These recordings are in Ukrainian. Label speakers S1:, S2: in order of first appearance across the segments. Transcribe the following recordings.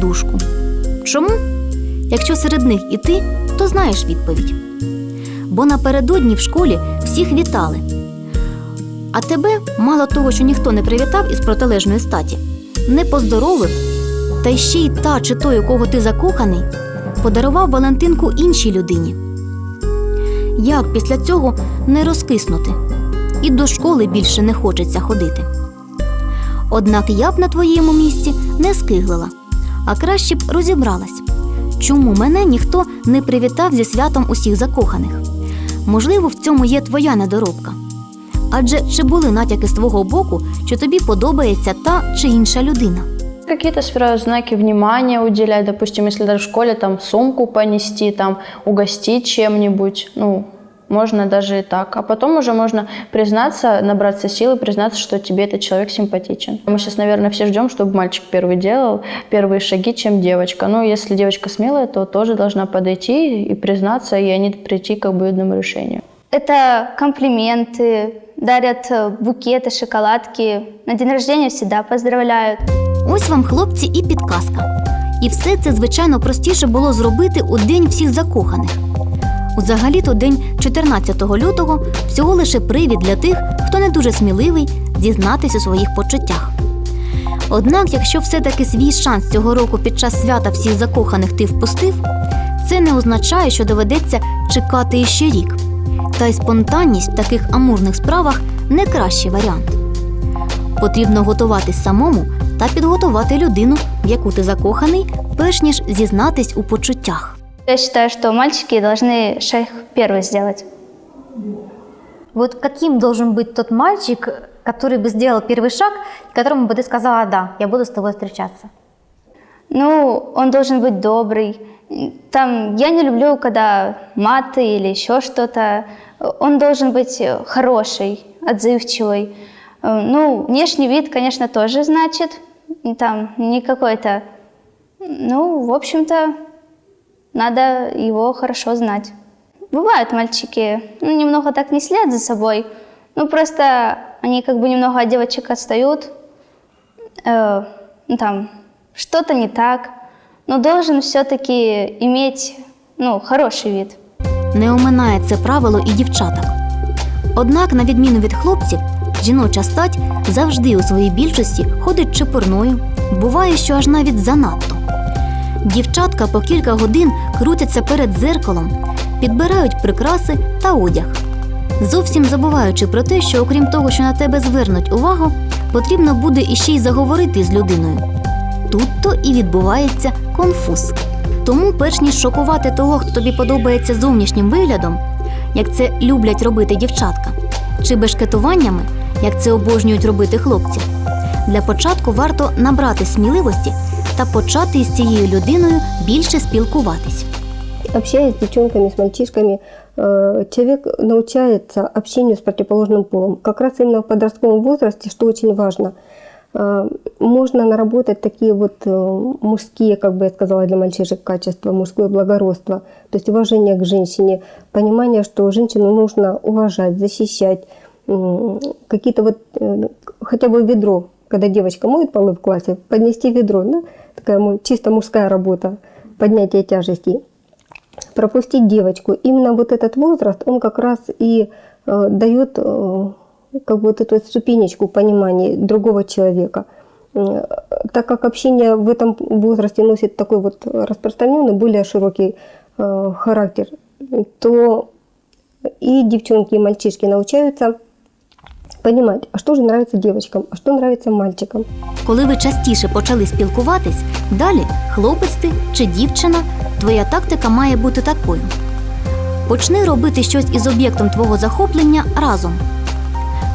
S1: подушку. Чому? Якщо серед них і ти, то знаєш відповідь. Бо напередодні в школі всіх вітали. А тебе, мало того, що ніхто не привітав із протилежної статі, не поздоровив, та ще й та чи той, у кого ти закоханий, подарував Валентинку іншій людині. Як після цього не розкиснути? І до школи більше не хочеться ходити. Однак я б на твоєму місці не скиглила, а краще б розібралась, чому мене ніхто не привітав зі святом усіх закоханих. Можливо, в цьому є твоя недоробка. Адже чи були натяки з твого боку, що тобі подобається та чи інша людина?
S2: Какие-то сперва знаки внимания уделять, допустим, если даже в школе там сумку понести, там угостить чем-нибудь, ну, можно даже и так. А потом уже можно признаться, набраться силы, признаться, что тебе этот человек симпатичен. Мы сейчас, наверное, все ждем, чтобы мальчик первый делал первые шаги, чем девочка. Ну, если девочка смелая, то тоже должна подойти и признаться, и они прийти к обоюдному решению.
S3: Это комплименты, дарят э, букеты, шоколадки. На день рождения всегда поздравляют.
S1: Ось вам, хлопці, і підказка. І все це, звичайно, простіше було зробити у день всіх закоханих. Узагалі-то день 14 лютого всього лише привід для тих, хто не дуже сміливий дізнатись у своїх почуттях. Однак, якщо все-таки свій шанс цього року під час свята всіх закоханих ти впустив, це не означає, що доведеться чекати іще рік. Та й спонтанність в таких амурних справах не кращий варіант. Потрібно готуватись самому та підготувати людину, в яку ти закоханий, перш ніж зізнатись у почуттях.
S3: Я считаю, что мальчики должны шаг первый сделать.
S4: Вот каким должен быть тот мальчик, который бы сделал первый шаг, которому бы ты сказала, да, я буду с тобой встречаться?
S3: Ну, он должен быть добрый. Там, я не люблю, когда маты или еще что-то. Он должен быть хороший, отзывчивый. Ну, внешний вид, конечно, тоже значит. Там не какой-то... Ну, в общем-то, надо его хорошо знать. Бывают мальчики, ну, немного так не следят за собой. Ну, просто они как бы немного от девочек отстают. Э, ну, там, что-то не так. Но должен все-таки иметь, ну, хороший вид.
S1: Не оминає це правило і дівчаток. Однак, на відміну від хлопців, жіноча стать завжди у своїй більшості ходить чепурною, буває, що аж навіть занадто. Дівчатка по кілька годин крутяться перед дзеркалом, підбирають прикраси та одяг, зовсім забуваючи про те, що окрім того, що на тебе звернуть увагу, потрібно буде іще й заговорити з людиною. Тут-то і відбувається конфуз. Тому, перш ніж шокувати того, хто тобі подобається зовнішнім виглядом, як це люблять робити дівчатка, чи бешкетуваннями, як це обожнюють робити хлопці, для початку варто набрати сміливості та почати із цією людиною більше спілкуватись.
S5: Общаясь с девчонками, с мальчишками, э, человек научается общению с противоположным полом. Как раз именно в подростковом возрасте, что очень важно, э, можно наработать такие вот э, мужские, как бы я сказала, для мальчишек качества, мужское благородство, то есть уважение к женщине, понимание, что женщину нужно уважать, защищать, М, какие-то вот, э, хотя бы ведро, когда девочка моет полы в классе, поднести ведро, да, такая му- чисто мужская работа, поднятие тяжестей пропустить девочку. Именно вот этот возраст, он как раз и э, дает э, как бы вот эту ступенечку понимания другого человека. Так как общение в этом возрасте носит такой вот распространенный, более широкий э, характер, то и девчонки, и мальчишки научаются понимать, а что же нравится девочкам, а что нравится мальчикам.
S1: Коли ви частіше почали спілкуватись, далі хлопець ти чи дівчина, твоя тактика має бути такою. Почни робити щось із об'єктом твого захоплення разом.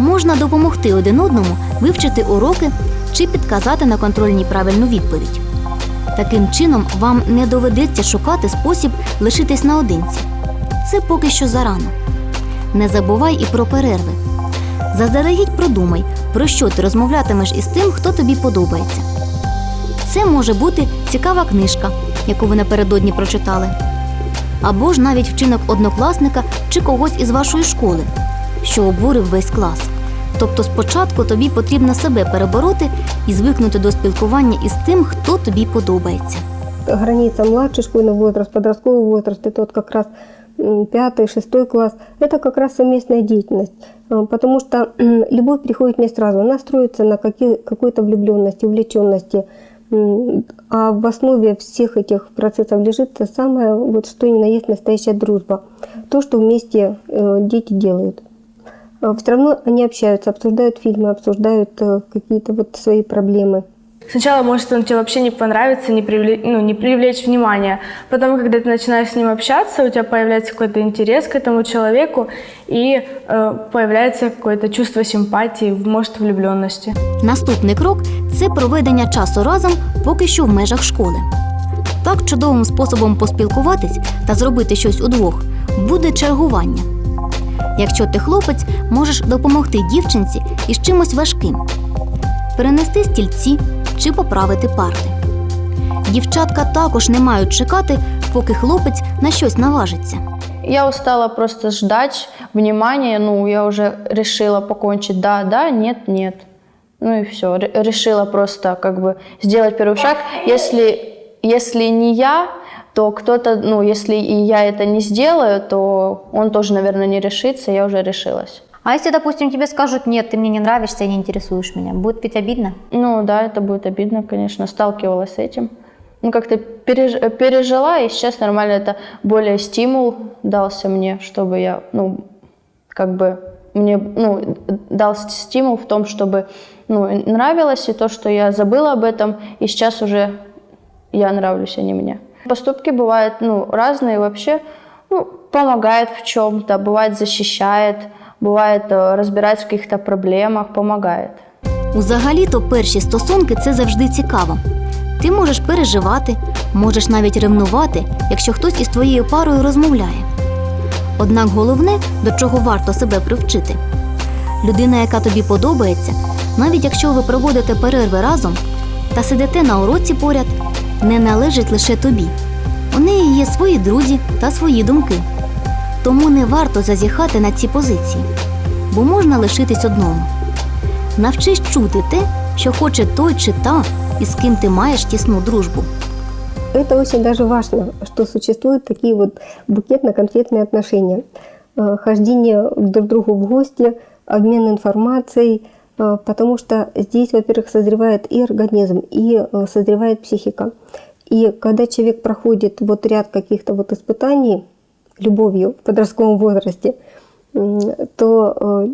S1: Можна допомогти один одному вивчити уроки чи підказати на контрольній правильну відповідь. Таким чином, вам не доведеться шукати спосіб лишитись наодинці. Це поки що зарано. Не забувай і про перерви. Заздалегідь продумай, про що ти розмовлятимеш із тим, хто тобі подобається. Це може бути цікава книжка, яку ви напередодні прочитали, або ж навіть вчинок однокласника чи когось із вашої школи, що обурив весь клас. Тобто спочатку тобі потрібно себе перебороти і звикнути до спілкування із тим, хто тобі подобається.
S5: граница младший школьный возраст, подростковый возраст, это вот как раз м, пятый, шестой класс, это как раз совместная деятельность. А, Потому что любовь приходит не сразу, она строится на какой-то влюбленности, увлеченности. А в основе всех этих процессов лежит то самое, вот что ни на есть настоящая дружба. То, что вместе э, дети делают. Все равно они общаются, обсуждают фильмы, обсуждают э, какие-то вот свои проблемы.
S6: Сначала может он тебе вообще не понравится, не, привлечь, ну, не привлечь внимание. Потом, когда ты начинаешь с ним общаться, у тебя появляется какой-то интерес к этому человеку и э, появляется какое-то чувство симпатии, может, влюбленности.
S1: Наступний крок це проведення часу разом, поки що в межах школи. Так чудовим способом поспілкуватись та зробити щось удвох буде чергування. Якщо ти хлопець, можеш допомогти дівчинці із чимось важким, перенести стільці чи поправити парти. Дівчатка також не мають чекати, поки хлопець на щось наважиться.
S2: Я устала просто ждать внимания, ну, я уже решила покончить да, да, нет, нет. Ну и все, решила просто как бы сделать первый шаг. Если, если не я, то кто-то, ну, если и я это не сделаю, то он тоже, наверное, не решится, я уже решилась.
S4: А если, допустим, тебе скажут, нет, ты мне не нравишься не интересуешь меня, будет ведь обидно?
S2: Ну да, это будет обидно, конечно, сталкивалась с этим. Ну, как-то переж- пережила, и сейчас нормально это более стимул дался мне, чтобы я, ну, как бы мне, ну, дал стимул в том, чтобы, ну, нравилось, и то, что я забыла об этом, и сейчас уже я нравлюсь, а не мне. Поступки бывают, ну, разные вообще, ну, помогает в чем-то, бывает защищает, бывает э, разбирается в каких-то проблемах, помогает.
S1: Узагалі-то перші стосунки це завжди цікаво. Ти можеш переживати, можеш навіть ревнувати, якщо хтось із твоєю парою розмовляє. Однак головне, до чого варто себе привчити. Людина, яка тобі подобається, навіть якщо ви проводите перерви разом та сидите на уроці поряд, не належить лише тобі. У неї є свої друзі та свої думки. Тому не варто зазіхати на ці позиції, бо можна лишитись одному. Навчись чути те, що хоче той чи та, із ким ти маєш тісну дружбу.
S5: Это очень даже важно, что существуют такие вот букетно-конфетные отношения. Э, Хождение друг к другу в гости, обмен информацией, э, потому что здесь, во-первых, созревает и организм, и э, созревает психика. И когда человек проходит вот ряд каких-то вот испытаний любовью в подростковом возрасте, то э,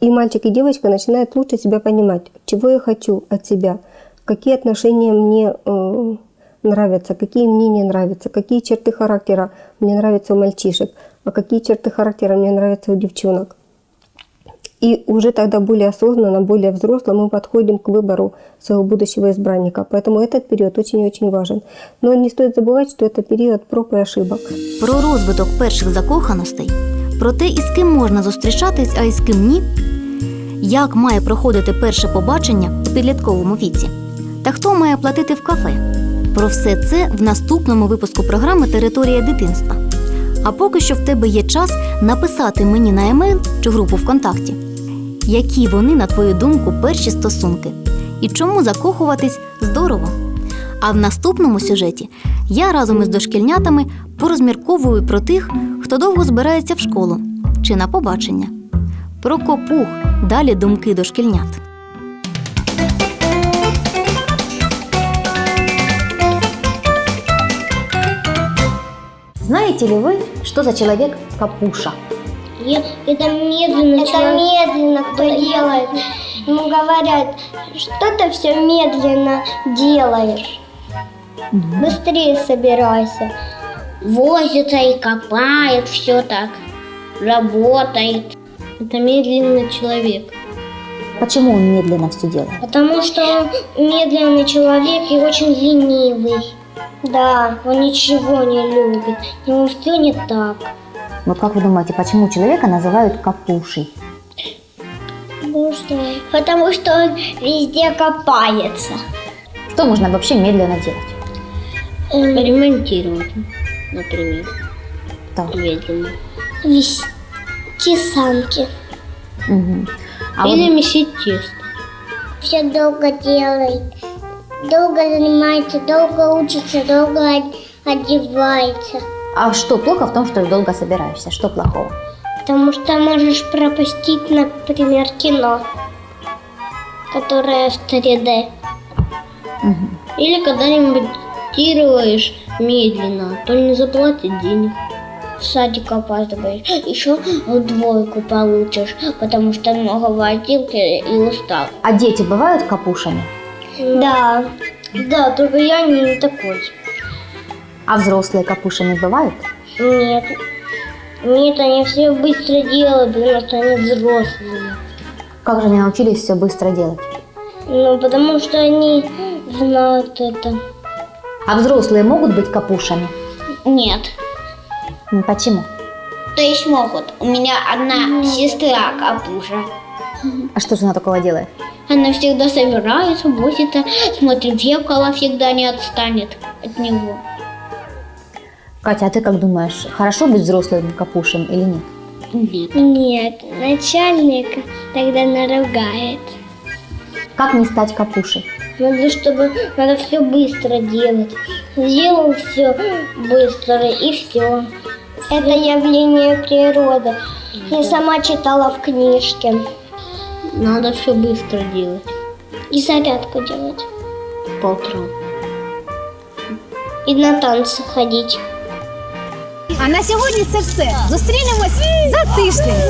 S5: и мальчик, и девочка начинают лучше себя понимать, чего я хочу от себя, какие отношения мне э, нравятся, какие мне не нравятся, какие черты характера мне нравятся у мальчишек, а какие черты характера мне нравятся у девчонок. И уже тогда более осознанно, более взросло мы подходим к выбору своего будущего избранника. Поэтому этот период очень-очень важен. Но не стоит забывать, что это период проб и ошибок.
S1: Про розвиток перших закоханостей, про те, із ким можна зустрічатись, а із ким ні, як має проходити перше побачення у підлітковому віці, та хто має платити в кафе. Про все це в наступному випуску програми Територія дитинства. А поки що в тебе є час написати мені на емейл чи групу ВКонтакті, які вони, на твою думку, перші стосунки, і чому закохуватись здорово. А в наступному сюжеті я разом із дошкільнятами порозмірковую про тих, хто довго збирається в школу чи на побачення. Про копух далі думки дошкільнят.
S4: Знаете ли вы, что за человек Капуша?
S7: Это медленно. Это медленно кто делает. Ему говорят, что ты все медленно делаешь. Быстрее собирайся. Возится и копает, все так. Работает. Это медленный человек.
S4: Почему он медленно все делает?
S7: Потому что он медленный человек и очень ленивый. Да, он ничего не любит. Ему все не так.
S4: Вот как вы думаете, почему человека называют Капушей?
S7: Потому что он везде копается.
S4: Что можно вообще медленно делать?
S7: Ремонтировать, например.
S4: Так.
S7: Медленно. Вести санки.
S4: Мгм. А
S7: Или
S4: вот
S7: месить тесто. Все долго делает, долго занимается, долго учится, долго одевается.
S4: А что плохо в том, что долго собираешься? Что плохого?
S7: Потому что можешь пропустить, например, кино, которое в 3D. Или когда-нибудь тируешь медленно, то не заплатит денег. В садик опаздываешь, еще двойку получишь, потому что много водил и устал.
S4: А дети бывают капушами?
S7: Да, да, только я не такой.
S4: А взрослые капушами бывают?
S7: Нет, нет, они все быстро делают, потому что они взрослые.
S4: Как же они научились все быстро делать?
S7: Ну, потому что они знают это.
S4: А взрослые могут быть капушами?
S7: Нет.
S4: М, Почему?
S7: То есть могут. У меня одна сестра капуша.
S4: А что же она такого делает?
S7: Она всегда собирается, возится, смотрит в зеркало, всегда не отстанет от него.
S4: Катя, а ты как думаешь, хорошо быть взрослым капушем или нет?
S7: Нет. Нет, начальник тогда наругает.
S4: Как не стать капушей?
S7: Надо, чтобы надо все быстро делать. Сделал все быстро и все. Это явление природы. Я сама читала в книжке. Надо все быстро делать. И зарядку делать. По утрам. І на танці ходити.
S8: А на сьогодні це все. Зустрінемось за тиждень.